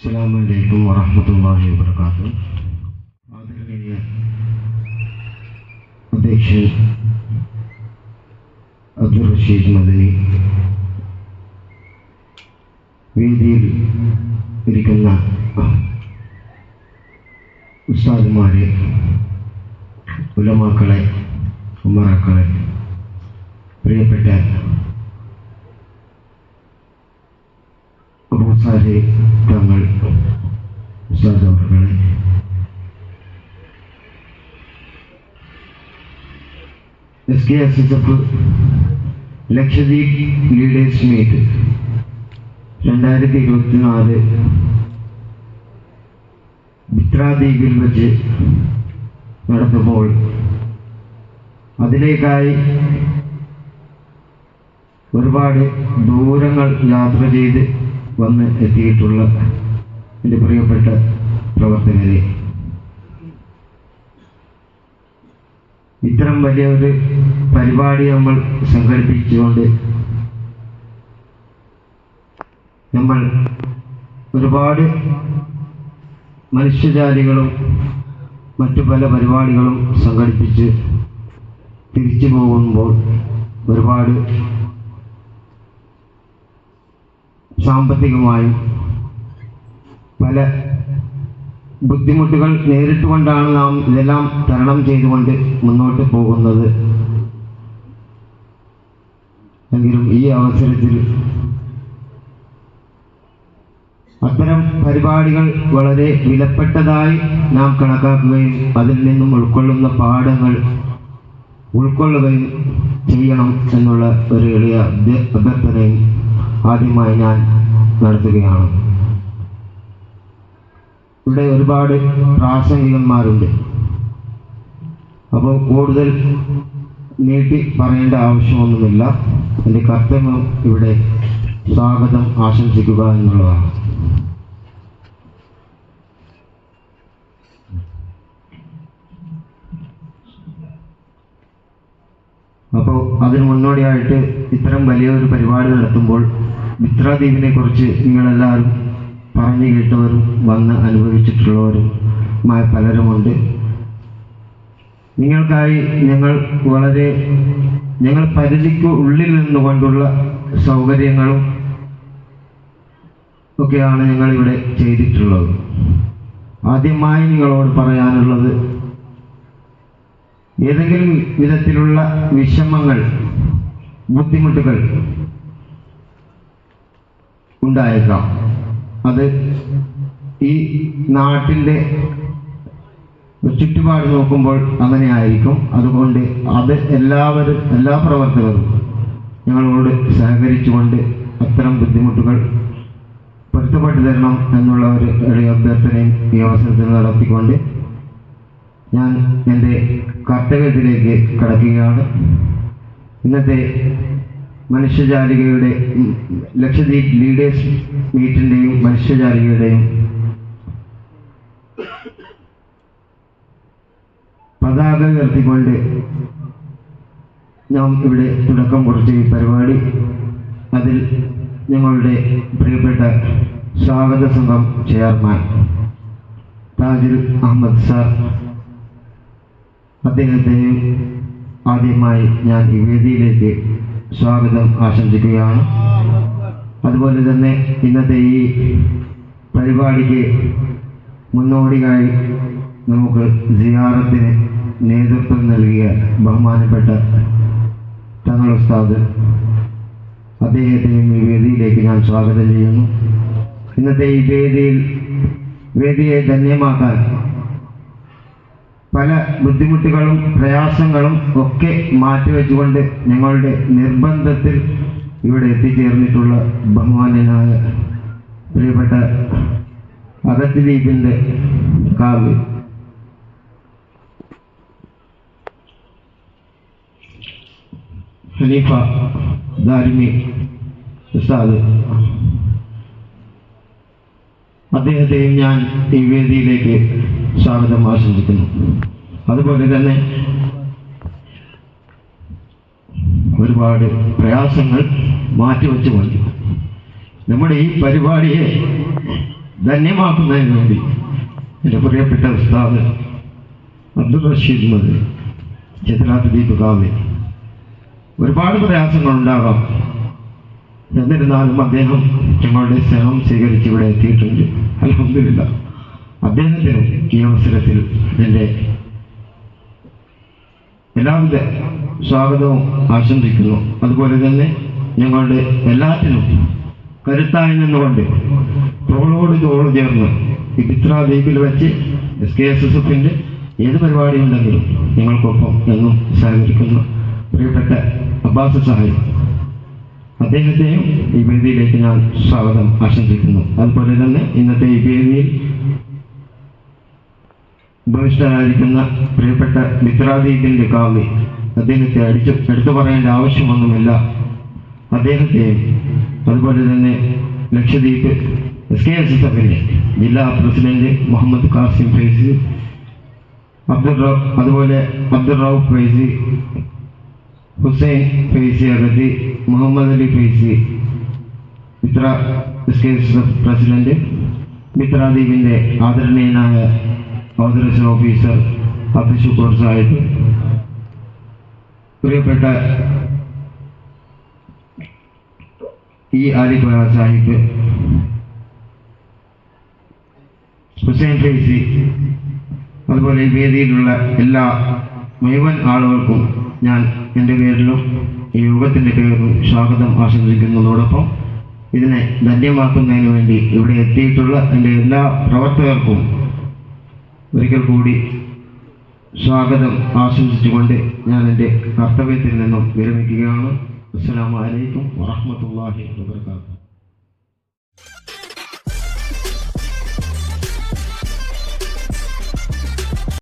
അസ്സാം വലൈക്കും വറഹമത്തല്ലാഹി വാബർക്കാത്തു ആദരണീയ അധ്യക്ഷൻ അബ്ദുൾ റഷീദ് മദനി വേദിയിൽ ഇരിക്കുന്ന ഉസ്താദുമാരെ ഉലമാക്കളെ ഉമ്മറാക്കളെ പ്രിയപ്പെട്ട Abusari Thangal അവർകളെ S K S S F Lakshadweep leaders meet രണ്ടായിരത്തി ഇരുപത്തിനാല് മിത്രാദ്വീപിൽ വെച്ച് നടത്തുമ്പോൾ അതിലേക്കായി ഒരുപാട് ദൂരങ്ങൾ യാത്ര ചെയ്ത് വന്ന് എത്തിയിട്ടുള്ള എന്റെ പ്രിയപ്പെട്ട പ്രവർത്തകരെ. ഇത്തരം വലിയ ഒരു പരിപാടി നമ്മൾ സംഘടിപ്പിച്ചുകൊണ്ട് നമ്മൾ ഒരുപാട് മനുഷ്യജാലികളും മറ്റു പല പരിപാടികളും സംഘടിപ്പിച്ച് തിരിച്ചു പോകുമ്പോൾ ഒരുപാട് സാമ്പത്തികമായും പല ബുദ്ധിമുട്ടുകൾ നേരിട്ടുകൊണ്ടാണ് നാം ഇതെല്ലാം തരണം ചെയ്തുകൊണ്ട് മുന്നോട്ട് പോകുന്നത്. എങ്കിലും ഈ അവസരത്തിൽ അത്തരം പരിപാടികൾ വളരെ വിലപ്പെട്ടതായി നാം കണക്കാക്കുകയും അതിൽ നിന്നും ഉൾക്കൊള്ളുന്ന പാഠങ്ങൾ ഉൾക്കൊള്ളുകയും ചെയ്യണം എന്നുള്ള ഒരു എളിയ അഭ്യ- അഭ്യർത്ഥനയും ആദ്യമായി ഞാൻ നടത്തുകയാണ്. ഇവിടെ ഒരുപാട് പ്രാസംഗികന്മാരുണ്ട്. അപ്പോൾ കൂടുതൽ നീട്ടി പറയേണ്ട ആവശ്യമൊന്നുമില്ല. എന്റെ കർത്തവ്യം ഇവിടെ സ്വാഗതം ആശംസിക്കുക എന്നുള്ളതാണ്. അപ്പോൾ അതിന് മുന്നോടിയായിട്ട് ഇത്തരം വലിയൊരു പരിപാടി നടത്തുമ്പോൾ മിത്രദ്വീപിനെ കുറിച്ച് നിങ്ങളെല്ലാവരും പറഞ്ഞു കേട്ടവരും വന്ന് അനുഭവിച്ചിട്ടുള്ളവരും മായ പലരുമുണ്ട്. നിങ്ങൾക്കായി ഞങ്ങൾ വളരെ ഞങ്ങൾ പരിധിക്ക് ഉള്ളിൽ നിന്നുകൊണ്ടുള്ള സൗകര്യങ്ങളും ഒക്കെയാണ് ഞങ്ങൾ ഇവിടെ ചെയ്തിട്ടുള്ളത്. ആദ്യമായി നിങ്ങളോട് പറയാനുള്ളത് ഏതെങ്കിലും വിധത്തിലുള്ള വിഷമങ്ങൾ ബുദ്ധിമുട്ടുകൾ ഉണ്ടായേക്കാം. അത് ഈ നാട്ടിന്റെ ചുറ്റുപാട് നോക്കുമ്പോൾ അങ്ങനെ ആയിരിക്കും അതുകൊണ്ട് അത് എല്ലാവരും എല്ലാ പ്രവർത്തകരും ഞങ്ങളോട് സഹകരിച്ചുകൊണ്ട് അത്തരം ബുദ്ധിമുട്ടുകൾ പൊരുത്തപ്പെട്ടു തരണം എന്നുള്ള ഒരു എളിയ അഭ്യർത്ഥനയും ഈ അവസരത്തിൽ നടത്തിക്കൊണ്ട് ഞാൻ എന്റെ കർത്തവ്യത്തിലേക്ക് കടക്കുകയാണ്. ഇന്നത്തെ മനുഷ്യജാലികയുടെ ലക്ഷദ്വീപ് ലീഡേഴ്സ് മീറ്റിന്റെയും മനുഷ്യജാലികയുടെയും പതാക ഉയർത്തിക്കൊണ്ട് നാം ഇവിടെ തുടക്കം കുറിച്ച ഈ പരിപാടി. അതിൽ ഞങ്ങളുടെ പ്രിയപ്പെട്ട സ്വാഗത സംഘം ചെയർമാൻ താജിൽ അഹമ്മദ് സാർ. അദ്ദേഹത്തെയും ആദ്യമായി ഞാൻ ഈ വേദിയിലേക്ക് സ്വാഗതം ആശംസിക്കുകയാണ്. അതുപോലെ തന്നെ ഇന്നത്തെ ഈ പരിപാടിക്ക് മുന്നോടിയായി നമുക്ക് സിയാറത്തിന് നേതൃത്വം നൽകിയ ബഹുമാനപ്പെട്ട തങ്ങൾ ഉസ്താദ് അദ്ദേഹത്തെയും ഈ വേദിയിലേക്ക് ഞാൻ സ്വാഗതം ചെയ്യുന്നു. ഇന്നത്തെ ഈ വേദിയിൽ വേദിയെ ധന്യമാക്കാൻ പല ബുദ്ധിമുട്ടുകളും പ്രയാസങ്ങളും ഒക്കെ മാറ്റിവെച്ചുകൊണ്ട് ഞങ്ങളുടെ നിർബന്ധത്തിൽ ഇവിടെ എത്തിച്ചേർന്നിട്ടുള്ള ബഹുമാനായ പ്രിയപ്പെട്ട അഗത്തിദ്വീപിന്റെ കാവ്യ. ഖലീഫ ദാരിമി ഉസ്താദ്. അദ്ദേഹത്തെയും ഞാൻ ഈ വേദിയിലേക്ക് സ്വാഗതം ആശംസിക്കുന്നു അതുപോലെ തന്നെ ഒരുപാട് പ്രയാസങ്ങൾ മാറ്റിവെച്ചുകൊണ്ട് നമ്മുടെ ഈ പരിപാടിയെ ധന്യമാക്കുന്നതിന് വേണ്ടി എന്റെ പ്രിയപ്പെട്ട ഉസ്താദ് അബ്ദുൾ റഷീദ് മതി ദീപ് കാവ്യ ഒരുപാട് പ്രയാസങ്ങളുണ്ടാകാം എന്നിരുന്നാലും അദ്ദേഹം ഞങ്ങളുടെ സ്നേഹം സ്വീകരിച്ച് ഇവിടെ എത്തിയിട്ടുണ്ട്. അലഹമില്ല അദ്ദേഹത്തിന് ഈ അവസരത്തിൽ എന്റെ എല്ലാവിധ സ്വാഗതവും ആശംസിക്കുന്നു. അതുപോലെ തന്നെ ഞങ്ങളുടെ എല്ലാറ്റിനും കരുത്തായി നിന്നുകൊണ്ട് തോളോട് തോൾ ചേർന്ന് പിത്ര ദ്വീപിൽ വെച്ച് എസ് കെ എസ് എസ് എഫിന്റെ ഏത് പരിപാടി ഉണ്ടെങ്കിലും ഞങ്ങൾക്കൊപ്പം എന്നും സഹകരിക്കുന്ന പ്രിയപ്പെട്ട അബ്ബാസ് സാഹിബ്. അദ്ദേഹത്തെയും ഈ വേദിയിലേക്ക് ഞാൻ സ്വാഗതം ആശംസിക്കുന്നു. അതുപോലെ തന്നെ ഇന്നത്തെ ഈ വേദിയിൽ ഉപവിഷ്ടരായിരിക്കുന്ന പ്രിയപ്പെട്ട മിത്രാദീപിന്റെ കാവ്യ അദ്ദേഹത്തെ അടിച്ചു എടുത്തു പറയേണ്ട ആവശ്യമൊന്നുമില്ല. അദ്ദേഹത്തെയും അതുപോലെ തന്നെ ലക്ഷദ്വീപ് എസ് കെ എസ് എഫിന്റെ ജില്ലാ പ്രസിഡന്റ് മുഹമ്മദ് കാസിം ഫൈസി അബ്ദുൾ റൌഫ് അതുപോലെ Abdul Rauf Faizi Hussain Faizi Agatti Muhammad Ali Faizi Mithra S K S F president മിത്രാദ്വീപിന്റെ ആദരണീയനായ ഓതറേഷൻ ഓഫീസർ അബ്ദുൽ ഷുക്കൂർ സാഹിബ് പ്രിയപ്പെട്ട ഇ ആലിഫ സാഹിബ് ഹുസൈൻ ഫൈസി അതുപോലെ ഈ വേദിയിലുള്ള എല്ലാ മുഴുവൻ ആളുകൾക്കും ഞാൻ എന്റെ പേരിലും ഈ യോഗത്തിന്റെ പേരിലും സ്വാഗതം ആശംസിക്കുന്നതോടൊപ്പം ഇതിനെ ധന്യമാക്കുന്നതിന് വേണ്ടി ഇവിടെ എത്തിയിട്ടുള്ള എന്റെ എല്ലാ പ്രവർത്തകർക്കും ഒരിക്കൽ കൂടി സ്വാഗതം ആശംസിച്ചുകൊണ്ട് ഞാൻ എന്റെ കർത്തവ്യത്തിൽ നിന്നും വിരമിക്കുകയാണ്. അസ്സാം അലൈക്കും വാഹമത്തല്ലാഹി വബറകാതുഹു.